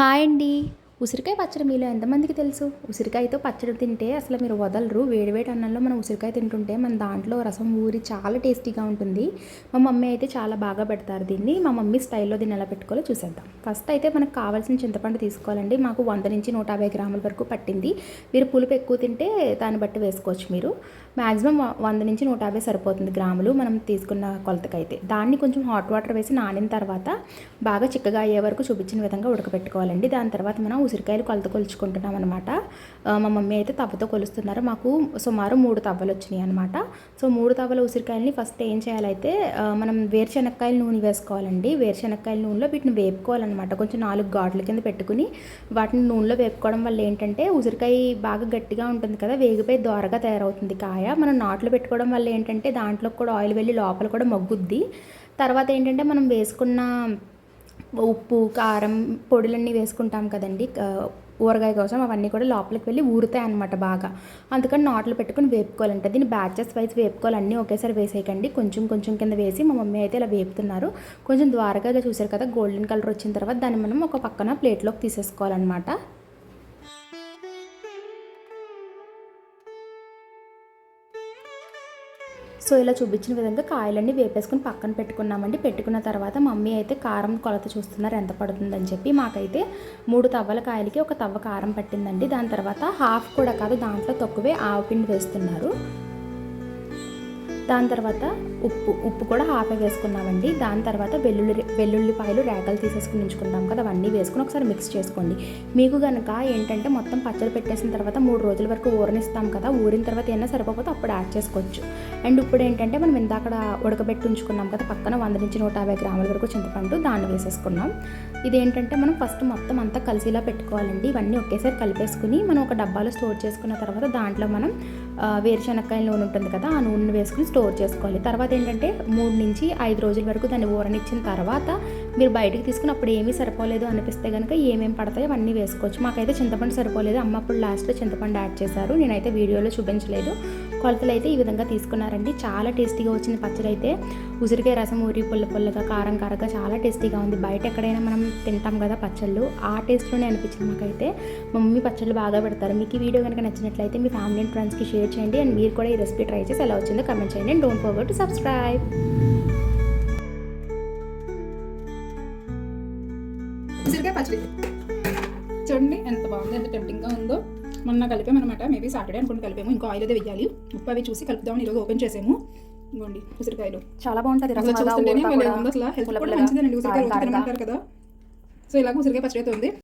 Hi అండి. ఉసిరికాయ పచ్చడి మీలో ఎంతమందికి తెలుసు? ఉసిరికాయతో పచ్చడి తింటే అసలు మీరు వదలరు. వేడివేడి అన్నంలో మనం ఉసిరికాయ తింటుంటే మన దాంట్లో రసం ఊరి చాలా టేస్టీగా ఉంటుంది. మా మమ్మీ అయితే చాలా బాగా పెడతారు దీన్ని. మా మమ్మీ స్టైల్లో దీన్ని ఎలా పెట్టుకోవాలో చూసేద్దాం. ఫస్ట్ అయితే మనకు కావాల్సిన చింతపండు తీసుకోవాలండి. మాకు వంద నుంచి నూట యాభై గ్రాముల వరకు పట్టింది. మీరు పులుపు ఎక్కువ తింటే దాన్ని బట్టి వేసుకోవచ్చు మీరు. మ్యాక్సిమం వంద నుంచి నూట యాభై సరిపోతుంది గ్రాములు మనం తీసుకున్న కొలతకైతే. దాన్ని కొంచెం హాట్ వాటర్ వేసి నానిన తర్వాత బాగా చిక్కగా అయ్యే వరకు చూపించిన విధంగా ఉడకబెట్టుకోవాలండి. దాని తర్వాత మనం ఉసిరికాయలు కొలత కొలుచుకుంటున్నాం అనమాట మా మమ్మీ అయితే తవ్వతో కొలుస్తున్నారు. మాకు సుమారు మూడు తవ్వలు వచ్చినాయి అనమాట సో మూడు తవ్వల ఉసిరికాయలని ఫస్ట్ ఏం చేయాలైతే మనం వేరుశెనక్కాయల నూనె వేసుకోవాలండి. వేరుశెనక్కాయల నూనెలో వీటిని వేపుకోవాలన్నమాట. కొంచెం నాలుగు ఘాట్ల కింద పెట్టుకుని వాటిని నూనెలో వేపుకోవడం వల్ల ఏంటంటే ఉసిరికాయ బాగా గట్టిగా ఉంటుంది కదా వేగిపోయి దోరగా తయారవుతుంది కాయ. మనం నాట్లు పెట్టుకోవడం వల్ల ఏంటంటే దాంట్లో కూడా ఆయిల్ వెళ్ళి లోపల కూడా మగ్గుద్ది. తర్వాత ఏంటంటే మనం వేసుకున్న ఉప్పు కారం పొడులన్నీ వేసుకుంటాం కదండి. ఊరగాయ కోసం అవన్నీ కూడా లోపలికి వెళ్ళి ఊరుతాయి అనమాట బాగా. అందుకని నాట్లు పెట్టుకుని వేపుకోవాలంట. దీన్ని బ్యాచెస్ వైజ్ వేపుకోవాలి. అన్నీ ఒకేసారి వేసేయకండి. కొంచెం కొంచెం కింద వేసి మా మమ్మీ అయితే ఇలా వేపుతున్నారు. కొంచెం ద్వారగా ఇలా చూసారు కదా గోల్డెన్ కలర్ వచ్చిన తర్వాత దాన్ని మనం ఒక పక్కన ప్లేట్లోకి తీసేసుకోవాలన్నమాట. సో ఇలా చూపించిన విధంగా కాయలన్నీ వేపేసుకుని పక్కన పెట్టుకున్నామండి. పెట్టుకున్న తర్వాత మమ్మీ అయితే కారం కొలత చూస్తున్నారు ఎంత పడుతుందని చెప్పి. మాకైతే మూడు తవ్వల కాయలకి ఒక తవ్వ కారం పట్టిందండి. దాని తర్వాత హాఫ్ కూడా కాదు దాంట్లో తక్కువే ఆవపిండి వేస్తున్నారు. దాని తర్వాత ఉప్పు ఉప్పు కూడా హాఫ్ వేసుకున్నామండి. దాని తర్వాత వెల్లుల్లి వెల్లుల్లిపాయలు రేకలు తీసేసుకుని ఉంచుకుంటాం కదా అవన్నీ వేసుకుని ఒకసారి మిక్స్ చేసుకోండి. మీకు కనుక ఏంటంటే మొత్తం పచ్చడి పెట్టేసిన తర్వాత మూడు రోజుల వరకు ఊరనిస్తాం కదా ఊరిన తర్వాత ఏమైనా సరిపోతే అప్పుడు యాడ్ చేసుకోవచ్చు. అండ్ ఇప్పుడు ఏంటంటే మనం ఇందాక ఉడకబెట్టి ఉంచుకున్నాం కదా పక్కన వంద నుంచి నూట యాభై గ్రాముల వరకు చింతపండు దాన్ని వేసేసుకున్నాం. ఇదేంటంటే మనం ఫస్ట్ మొత్తం అంతా కలిసిలా పెట్టుకోవాలండి. ఇవన్నీ ఒకేసారి కలిపేసుకుని మనం ఒక డబ్బాలో స్టోర్ చేసుకున్న తర్వాత దాంట్లో మనం వేరుశనక్కాయ నూనె ఉంటుంది కదా ఆ నూనె వేసుకుని స్టోర్ చేసుకోవాలి. తర్వాత ఏంటంటే మూడు నుంచి ఐదు రోజుల వరకు దాన్ని ఊరనిచ్చిన తర్వాత మీరు బయటకు తీసుకుని అప్పుడు ఏమీ సరిపోలేదు అనిపిస్తే కనుక ఏమేమి పడతాయో అవన్నీ వేసుకోవచ్చు. మాకైతే చింతపండు సరిపోలేదు. అమ్మ అప్పుడు లాస్ట్లో చింతపండు యాడ్ చేశారు. నేనైతే వీడియోలో చూపించలేదు. కొలతలు అయితే ఈ విధంగా తీసుకున్నారండి. చాలా టేస్టీగా వచ్చింది పచ్చడి అయితే ఉసిరికాయ రసం ఊరి పుల్ల పుల్లగా కారం కారగా చాలా టేస్టీగా ఉంది. బయట ఎక్కడైనా మనం తింటాం కదా పచ్చళ్ళు. ఆ టేస్ట్లోనే అనిపించింది మాకైతే. మమ్మీ పచ్చళ్ళు బాగా పెడతారు. మీకు ఈ వీడియో కనుక నచ్చినట్లయితే మీ ఫ్యామిలీ అండ్ ఫ్రెండ్స్కి షేర్ చేయండి. అండ్ మీరు కూడా ఈ రెసిపీ ట్రై చేసి ఎలా వచ్చిందో కమెంట్ చేయండి. And don't forget to subscribe. ఉసిరికాయ పచ్చడి. చూడండి ఎంత బాగుంది ఎంత టెంప్టింగ్గా ఉందో. మొన్న కలిపాము అనమాట మేబీ సాటర్డే అనుకుంటే కలిపాము. ఇంకో ఆయిల్ అయితే వెయ్యాలి. ఉప్పు అవి చూసి కలుపుదామని ఈరోజు ఓపెన్ చేసాము. ఇవ్వండి ఉసిరికాయలు. చాలా బాగుంటుంది అసలు చూస్తుంటేనే అసలు. హెల్త్ కూడా మంచిదేనండి ఉసిరికాయ రోజు తినమంటారు కదా. సో ఇలాగ ఉసిరికాయ పచ్చడి అయితే ఉంది.